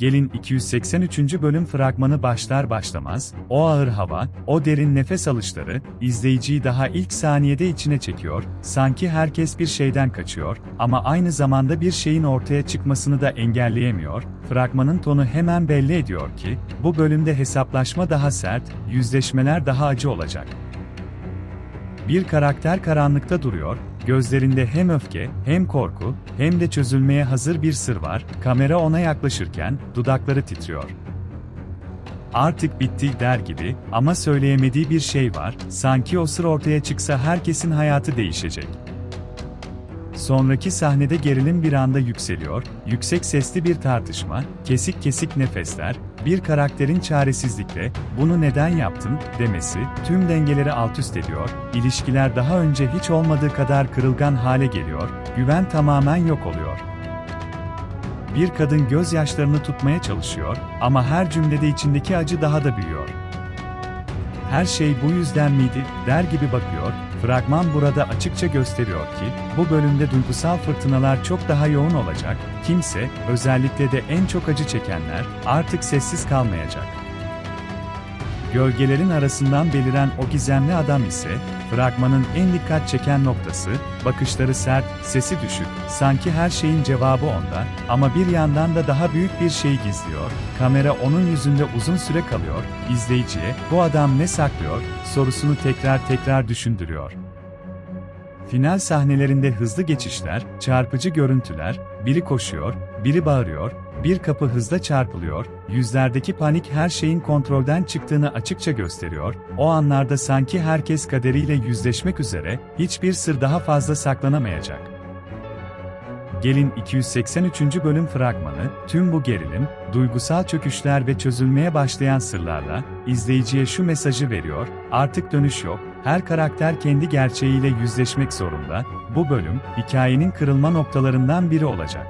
Gelin 283. bölüm fragmanı başlar başlamaz, o ağır hava, o derin nefes alışları, izleyiciyi daha ilk saniyede içine çekiyor, sanki herkes bir şeyden kaçıyor, ama aynı zamanda bir şeyin ortaya çıkmasını da engelleyemiyor, fragmanın tonu hemen belli ediyor ki, bu bölümde hesaplaşma daha sert, yüzleşmeler daha acı olacak. Bir karakter karanlıkta duruyor, gözlerinde hem öfke, hem korku, hem de çözülmeye hazır bir sır var. Kamera ona yaklaşırken dudakları titriyor. Artık bitti der gibi ama söyleyemediği bir şey var. Sanki o sır ortaya çıksa herkesin hayatı değişecek. Sonraki sahnede gerilim bir anda yükseliyor, yüksek sesli bir tartışma, kesik kesik nefesler, bir karakterin çaresizlikle, bunu neden yaptın, demesi, tüm dengeleri alt üst ediyor, ilişkiler daha önce hiç olmadığı kadar kırılgan hale geliyor, güven tamamen yok oluyor. Bir kadın gözyaşlarını tutmaya çalışıyor ama her cümlede içindeki acı daha da büyüyor. Her şey bu yüzden miydi, der gibi bakıyor, fragman burada açıkça gösteriyor ki, bu bölümde duygusal fırtınalar çok daha yoğun olacak, kimse, özellikle de en çok acı çekenler, artık sessiz kalmayacak. Gölgelerin arasından beliren o gizemli adam ise, fragmanın en dikkat çeken noktası, bakışları sert, sesi düşük, sanki her şeyin cevabı onda, ama bir yandan da daha büyük bir şey gizliyor, kamera onun yüzünde uzun süre kalıyor, izleyiciye, bu adam ne saklıyor, sorusunu tekrar tekrar düşündürüyor. Final sahnelerinde hızlı geçişler, çarpıcı görüntüler, biri koşuyor, biri bağırıyor, bir kapı hızla çarpılıyor, yüzlerdeki panik her şeyin kontrolden çıktığını açıkça gösteriyor, o anlarda sanki herkes kaderiyle yüzleşmek üzere, hiçbir sır daha fazla saklanamayacak. Gelin 283. bölüm fragmanı, tüm bu gerilim, duygusal çöküşler ve çözülmeye başlayan sırlarla, izleyiciye şu mesajı veriyor, artık dönüş yok, her karakter kendi gerçeğiyle yüzleşmek zorunda, bu bölüm, hikayenin kırılma noktalarından biri olacak.